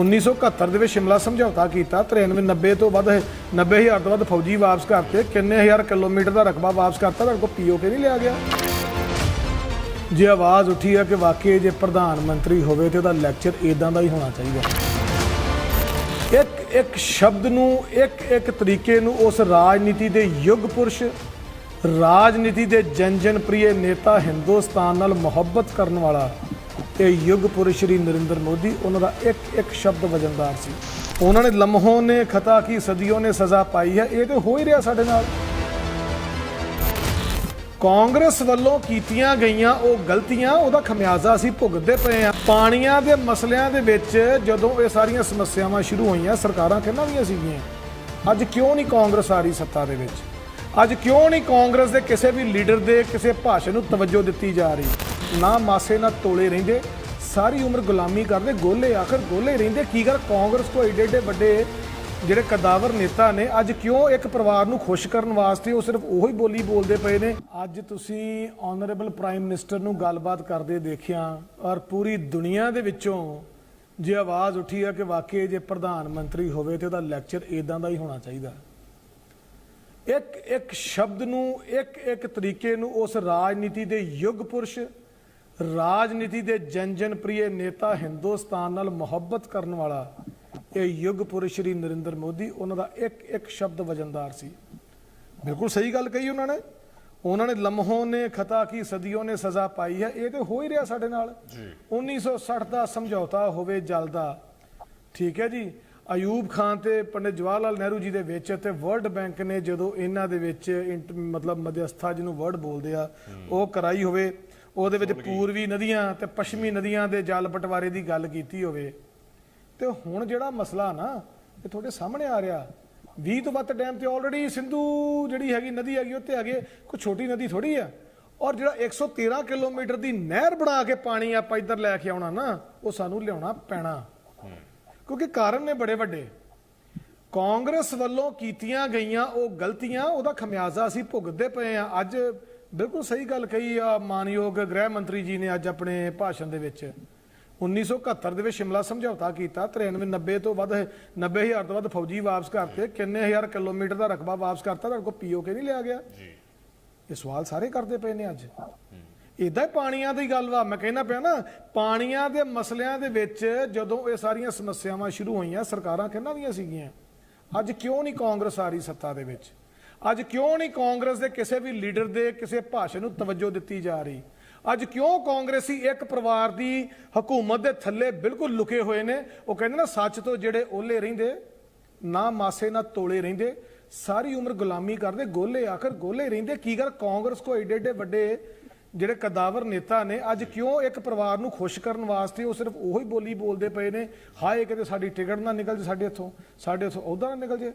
1971 ਦੇ ਵਿੱਚ ਸ਼ਿਮਲਾ ਸਮਝੌਤਾ ਕੀਤਾ। 93 90 ਤੋਂ ਵੱਧ 90000 ਤੋਂ ਵੱਧ ਫੌਜੀ ਵਾਪਸ ਕਰਤੇ। ਕਿੰਨੇ ਹਜ਼ਾਰ ਕਿਲੋਮੀਟਰ ਦਾ ਰਕਬਾ ਵਾਪਸ ਕਰਤਾ, ਤੁਹਾਡੇ ਕੋਲ ਪੀਓਕੇ ਨਹੀਂ ਲਿਆ ਗਿਆ। ਜੇ ਆਵਾਜ਼ ਉੱਠੀ ਹੈ ਕਿ ਵਾਕਈ ਜੇ ਪ੍ਰਧਾਨ ਮੰਤਰੀ ਹੋਵੇ ਤੇ ਉਹਦਾ ਲੈਕਚਰ ਇਦਾਂ ਦਾ ਹੀ ਹੋਣਾ ਚਾਹੀਦਾ। ਇੱਕ ਇੱਕ ਸ਼ਬਦ ਨੂੰ, ਇੱਕ ਇੱਕ ਤਰੀਕੇ ਨੂੰ ਉਸ ਰਾਜਨੀਤੀ ਦੇ ਯੁੱਗ ਪੁਰਸ਼, ਰਾਜਨੀਤੀ ਦੇ ਜਨ ਜਨ ਪ੍ਰਿਯ ਨੇਤਾ ਹਿੰਦੁਸਤਾਨ ਨਾਲ ਮੁਹੱਬਤ ਕਰਨ ਵਾਲਾ ਇਹ ਯੁੱਗ ਪੁਰਸ਼ ਸ਼੍ਰੀ ਨਰਿੰਦਰ ਮੋਦੀ, ਉਹਨਾਂ ਦਾ ਇੱਕ ਇੱਕ ਸ਼ਬਦ ਵਜਨਦਾਰ ਸੀ। ਉਹਨਾਂ ਨੇ ਲਮਹੋਂ ਨੇ ਖਤਾ ਕੀ, ਸਦੀਆਂ ਨੇ ਸਜ਼ਾ ਪਾਈ ਹੈ, ਇਹ ਤੇ ਹੋ ਹੀ ਰਿਹਾ ਸਾਡੇ ਨਾਲ। ਕਾਂਗਰਸ ਵੱਲੋਂ ਕੀਤੀਆਂ ਗਈਆਂ ਉਹ ਗਲਤੀਆਂ, ਉਹਦਾ ਖਮਿਆਜ਼ਾ ਅਸੀਂ ਭੁਗਤਦੇ ਪਏ ਆ ਪਾਣੀਆਂ ਦੇ ਮਸਲਿਆਂ ਦੇ ਵਿੱਚ ਜਦੋਂ ਇਹ ਸਾਰੀਆਂ ਸਮੱਸਿਆਵਾਂ ਸ਼ੁਰੂ ਹੋਈਆਂ, ਸਰਕਾਰਾਂ ਕਿਹਨਾਂ ਦੀਆਂ ਸੀਗੀਆਂ ਅੱਜ ਕਿਉਂ ਨਹੀਂ ਕਾਂਗਰਸ ਆ ਰਹੀ ਸੱਤਾ ਦੇ ਵਿੱਚ? ਅੱਜ ਕਿਉਂ ਨਹੀਂ ਕਾਂਗਰਸ ਦੇ ਕਿਸੇ ਵੀ ਲੀਡਰ ਦੇ ਕਿਸੇ ਭਾਸ਼ਣ ਨੂੰ ਤਵੱਜੋ ਦਿੱਤੀ ਜਾ ਰਹੀ? ਨਾ ਮਾਸੇ, ਨਾ ਤੋਲੇ ਰਹਿੰਦੇ। ਸਾਰੀ ਉਮਰ ਗੁਲਾਮੀ ਕਰਦੇ, ਗੋਲੇ ਆਖਰ ਗੋਲੇ ਰਹਿੰਦੇ। ਕੀ ਕਰ ਕਾਂਗਰਸ ਤੋਂ ਏਡੇ ਏਡੇ ਵੱਡੇ ਜਿਹੜੇ ਕਦਾਵਰ ਨੇਤਾ ਨੇ, ਅੱਜ ਕਿਉਂ ਇੱਕ ਪਰਿਵਾਰ ਨੂੰ ਖੁਸ਼ ਕਰਨ ਵਾਸਤੇ ਉਹ ਸਿਰਫ ਉਹੀ ਬੋਲੀ ਬੋਲਦੇ ਪਏ ਨੇ? ਅੱਜ ਤੁਸੀਂ ਆਨਰੇਬਲ ਪ੍ਰਾਈਮ ਮਿਨਿਸਟਰ ਨੂੰ ਗੱਲਬਾਤ ਕਰਦੇ ਦੇਖਿਆ ਔਰ ਪੂਰੀ ਦੁਨੀਆ ਦੇ ਵਿੱਚੋਂ ਜੇ ਆਵਾਜ਼ ਉੱਠੀ ਆ ਕਿ ਵਾਕਈ ਜੇ ਪ੍ਰਧਾਨ ਮੰਤਰੀ ਹੋਵੇ ਤੇ ਉਹਦਾ ਲੈਕਚਰ ਇਦਾਂ ਦਾ ਹੀ ਹੋਣਾ ਚਾਹੀਦਾ। ਇੱਕ ਇੱਕ ਸ਼ਬਦ ਨੂੰ, ਇੱਕ ਇੱਕ ਤਰੀਕੇ ਨੂੰ ਉਸ ਰਾਜਨੀਤੀ ਦੇ ਯੁੱਗ ਪੁਰਸ਼ ਰਾਜਨੀਤੀ ਦੇ ਜਨ ਜਨ ਪ੍ਰਿਯ ਨੇਤਾ ਹਿੰਦੁਸਤਾਨ ਨਾਲ ਮੁਹੱਬਤ ਕਰਨ ਵਾਲਾ ਇਹ ਯੁੱਗ ਪੁਰਸ਼ ਸ਼੍ਰੀ ਨਰਿੰਦਰ ਮੋਦੀ ਉਹਨਾਂ ਦਾ ਇੱਕ ਇੱਕ ਸ਼ਬਦ ਵਜਨਦਾਰ ਸੀ। ਬਿਲਕੁਲ ਸਹੀ ਗੱਲ ਕਹੀ ਉਹਨਾਂ ਨੇ। ਉਹਨਾਂ ਨੇ ਲਮਹੋਂ ਨੇ ਖਤਾ ਕੀ ਸਦੀਆਂ ਨੇ ਸਜ਼ਾ ਪਾਈ ਹੈ। ਇਹ ਤੇ ਹੋ ਹੀ ਰਿਹਾ ਸਾਡੇ ਨਾਲ। ਜੀ। 1960 ਦਾ ਸਮਝੌਤਾ ਹੋਵੇ ਜਲ ਦਾ। ਠੀਕ ਹੈ ਜੀ। ਅਯੂਬ ਖਾਨ ਤੇ ਪੰਡਿਤ ਜਵਾਹਰ ਲਾਲ ਨਹਿਰੂ ਜੀ ਦੇ ਵਿੱਚ ਤੇ ਵਰਲਡ ਬੈਂਕ ਨੇ ਜਦੋਂ ਇਹਨਾਂ ਦੇ ਵਿੱਚ ਮਤਲਬ ਮਧਿਅਸਥਾ ਜਿਹਨੂੰ ਵਰਡ ਬੋਲਦੇ ਆ ਉਹ ਕਰਾਈ ਹੋਵੇ ਉਹਦੇ ਵਿੱਚ ਪੂਰਬੀ ਨਦੀਆਂ ਤੇ ਪੱਛਮੀ ਨਦੀਆਂ ਦੇ ਜਲ ਬਟਵਾਰੇ ਦੀ ਗੱਲ ਕੀਤੀ ਹੋਵੇ ਤੇ ਹੁਣ ਜਿਹੜਾ ਮਸਲਾ ਨਾ ਇਹ ਤੁਹਾਡੇ ਸਾਹਮਣੇ ਆ ਰਿਹਾ। 20 ਤੋਂ ਵੱਧ ਡੈਮ ਤੇ ਆਲਰੇਡੀ ਸਿੰਧੂ ਜਿਹੜੀ ਹੈਗੀ ਨਦੀ ਹੈਗੀ ਉੱਤੇ ਹੈਗੇ ਕੋਈ ਛੋਟੀ ਨਦੀ ਥੋੜੀ ਆ। ਔਰ ਜਿਹੜਾ 113 ਕਿਲੋਮੀਟਰ ਦੀ ਨਹਿਰ ਬਣਾ ਕੇ ਪਾਣੀ ਆਪਾਂ ਇੱਧਰ ਲੈ ਕੇ ਆਉਣਾ ਨਾ ਉਹ ਸਾਨੂੰ ਲਿਆਉਣਾ ਪੈਣਾ। ਕਿਉਂਕਿ ਕਾਰਨ ਨੇ ਬੜੇ ਵੱਡੇ। ਕਾਂਗਰਸ ਵੱਲੋਂ ਕੀਤੀਆਂ ਗਈਆਂ ਉਹ ਗਲਤੀਆਂ ਉਹਦਾ ਖਮਿਆਜ਼ਾ ਅਸੀਂ ਭੁਗਤਦੇ ਪਏ ਆ। ਅੱਜ ਬਿਲਕੁਲ ਸਹੀ ਗੱਲ ਕਹੀ ਆ ਮਾਨਯੋਗ ਗ੍ਰਹਿ ਮੰਤਰੀ ਜੀ ਨੇ ਅੱਜ ਆਪਣੇ ਭਾਸ਼ਣ ਦੇ ਵਿੱਚ। 1971 ਦੇ ਵਿੱਚ ਸ਼ਿਮਲਾ ਸਮਝੌਤਾ ਕੀਤਾ 93 90 ਤੋਂ ਵੱਧ 90000 ਤੋਂ ਵੱਧ ਫੌਜੀ ਵਾਪਸ ਕਰਤੇ ਕਿੰਨੇ ਹਜ਼ਾਰ ਕਿਲੋਮੀਟਰ ਦਾ ਰਕਬਾ ਵਾਪਸ ਕਰਤਾ ਤੁਹਾਡੇ ਕੋਲ ਪੀਓਕੇ ਨਹੀਂ ਲਿਆ ਗਿਆ? ਜੀ। ਇਹ ਸਵਾਲ ਸਾਰੇ ਕਰਦੇ ਪਏ ਨੇ ਅੱਜ। ਇਦਾਂ ਹੀ ਪਾਣੀਆਂ ਦੀ ਗੱਲ ਵਾ ਮੈਂ ਕਹਿੰਦਾ ਪਿਆ ਨਾ ਪਾਣੀਆਂ ਦੇ ਮਸਲਿਆਂ ਦੇ ਵਿੱਚ ਜਦੋਂ ਇਹ ਸਾਰੀਆਂ ਸਮੱਸਿਆਵਾਂ ਸ਼ੁਰੂ ਹੋਈਆਂ ਸਰਕਾਰਾਂ ਕਿਹਨਾਂ ਦੀਆਂ ਸੀਗੀਆਂ? ਅੱਜ ਕਿਉਂ ਨਹੀਂ ਕਾਂਗਰਸ ਆ ਰਹੀ ਸੱਤਾ ਦੇ ਵਿੱਚ? ਅੱਜ ਕਿਉਂ ਨਹੀਂ ਕਾਂਗਰਸ ਦੇ ਕਿਸੇ ਵੀ ਲੀਡਰ ਦੇ ਕਿਸੇ ਭਾਸ਼ਣ ਨੂੰ ਤਵੱਜੋ ਦਿੱਤੀ ਜਾ ਰਹੀ? ਅੱਜ ਕਿਉਂ ਕਾਂਗਰਸੀ ਇੱਕ ਪਰਿਵਾਰ ਦੀ ਹਕੂਮਤ ਦੇ ਥੱਲੇ ਬਿਲਕੁਲ ਲੁਕੇ ਹੋਏ ਨੇ? ਉਹ ਕਹਿੰਦੇ ਨਾ, ਸੱਚ ਤੋਂ ਜਿਹੜੇ ਓਲੇ ਰਹਿੰਦੇ, ਨਾ ਮਾਸੇ, ਨਾ ਤੋਲੇ ਰਹਿੰਦੇ, ਸਾਰੀ ਉਮਰ ਗੁਲਾਮੀ ਕਰਦੇ, ਗੋਲੇ ਆਖਰ ਗੋਲੇ ਰਹਿੰਦੇ। ਕੀ ਕਰ ਕਾਂਗਰਸ ਕੋ ਏਡੇ ਏਡੇ ਵੱਡੇ ਜਿਹੜੇ ਕਦਾਵਰ ਨੇਤਾ ਨੇ, ਅੱਜ ਕਿਉਂ ਇੱਕ ਪਰਿਵਾਰ ਨੂੰ ਖੁਸ਼ ਕਰਨ ਵਾਸਤੇ ਉਹ ਸਿਰਫ ਉਹੀ ਬੋਲੀ ਬੋਲਦੇ ਪਏ ਨੇ? ਹਾਏ, ਕਿਤੇ ਸਾਡੀ ਟਿਕਟ ਨਾ ਨਿਕਲ ਜੇ ਸਾਡੇ ਇੱਥੋਂ ਸਾਡੇ ਇੱਥੋਂ ਉਹਦਾ ਨਾ ਨਿਕਲ ਜੇ।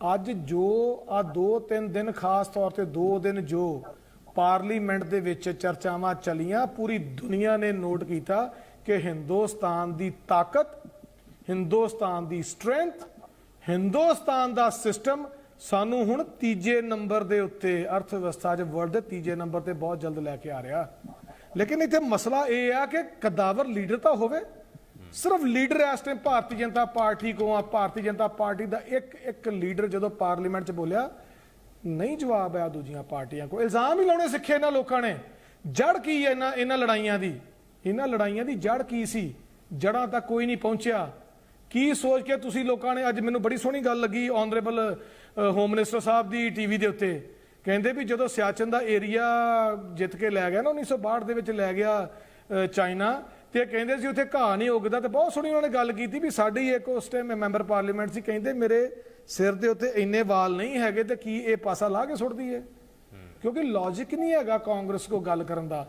ਅੱਜ ਜੋ ਆ ਦੋ ਤਿੰਨ ਦਿਨ ਖਾਸ ਤੌਰ ਤੇ ਦੋ ਦਿਨ ਜੋ ਪਾਰਲੀਮੈਂਟ ਦੇ ਵਿੱਚ ਚਰਚਾਵਾਂ ਚਲੀਆਂ, ਪੂਰੀ ਦੁਨੀਆ ਨੇ ਨੋਟ ਕੀਤਾ ਕਿ ਹਿੰਦੁਸਤਾਨ ਦੀ ਤਾਕਤ, ਹਿੰਦੁਸਤਾਨ ਦੀ ਸਟਰੈਂਥ, ਹਿੰਦੁਸਤਾਨ ਦਾ ਸਿਸਟਮ ਸਾਨੂੰ ਹੁਣ ਤੀਜੇ ਨੰਬਰ ਦੇ ਉੱਤੇ ਅਰਥ ਵਿਵਸਥਾ 'ਚ ਵਰਲਡ ਦੇ ਤੀਜੇ ਨੰਬਰ ਤੇ ਬਹੁਤ ਜਲਦ ਲੈ ਕੇ ਆ ਰਿਹਾ। ਲੇਕਿਨ ਇੱਥੇ ਮਸਲਾ ਇਹ ਆ ਕਿ ਕਦਾਵਰ ਲੀਡਰ ਤਾਂ ਹੋਵੇ ਸਿਰਫ ਲੀਡਰ ਇਸ ਟਾਈਮ ਭਾਰਤੀ ਜਨਤਾ ਪਾਰਟੀ ਕੋ ਆ, ਭਾਰਤੀ ਜਨਤਾ ਪਾਰਟੀ ਦਾ ਇੱਕ ਇੱਕ ਲੀਡਰ ਜਦੋਂ ਪਾਰਲੀਮੈਂਟ 'ਚ ਬੋਲਿਆ, ਨਹੀਂ ਜਵਾਬ ਆ ਦੂਜੀਆਂ ਪਾਰਟੀਆਂ ਕੋ ਇਲਜ਼ਾਮ ਹੀ ਲਾਉਣੇ ਸਿੱਖੇ ਇਹਨਾਂ ਲੋਕਾਂ ਨੇ। ਜੜ ਕੀ ਹੈ ਇਹਨਾਂ ਇਹਨਾਂ ਲੜਾਈਆਂ ਦੀ? ਇਹਨਾਂ ਲੜਾਈਆਂ ਦੀ ਜੜ ਕੀ ਸੀ? ਜੜਾਂ ਤੱਕ ਕੋਈ ਨਹੀਂ ਪਹੁੰਚਿਆ। ਕੀ ਸੋਚ ਕੇ ਤੁਸੀਂ ਲੋਕਾਂ ਨੇ, ਅੱਜ ਮੈਨੂੰ ਬੜੀ ਸੋਹਣੀ ਗੱਲ ਲੱਗੀ ਆਨਰੇਬਲ ਹੋਮ ਮਿਨਿਸਟਰ ਸਾਹਿਬ ਦੀ ਟੀਵੀ ਦੇ ਉੱਤੇ। ਕਹਿੰਦੇ ਵੀ ਜਦੋਂ ਸਿਆਚਨ ਦਾ ਏਰੀਆ ਜਿੱਤ ਕੇ ਲੈ ਗਿਆ ਨਾ 1962 ਦੇ ਵਿੱਚ ਲੈ ਗਿਆ ਚਾਈਨਾ ਤੇ ਕਹਿੰਦੇ ਸੀ ਉੱਥੇ ਘਾਹ ਨਹੀਂ ਉੱਗਦਾ। ਤੇ ਬਹੁਤ ਸੋਹਣੀ ਉਹਨਾਂ ਨੇ ਗੱਲ ਕੀਤੀ ਵੀ ਸਾਡੀ ਇੱਕ ਉਸ ਟਾਈਮ ਮੈਂਬਰ ਪਾਰਲੀਮੈਂਟ ਸੀ ਕਹਿੰਦੇ ਮੇਰੇ ਸਿਰ ਦੇ ਉੱਤੇ ਇੰਨੇ ਵਾਲ ਨਹੀਂ ਹੈਗੇ ਤੇ ਕੀ ਇਹ ਪਾਸਾ ਲਾ ਕੇ ਸੁੱਟਦੀ ਹੈ। ਕਿਉਂਕਿ ਲੌਜੀਕ ਨਹੀਂ ਹੈਗਾ ਕਾਂਗਰਸ ਕੋ ਗੱਲ ਕਰਨ ਦਾ।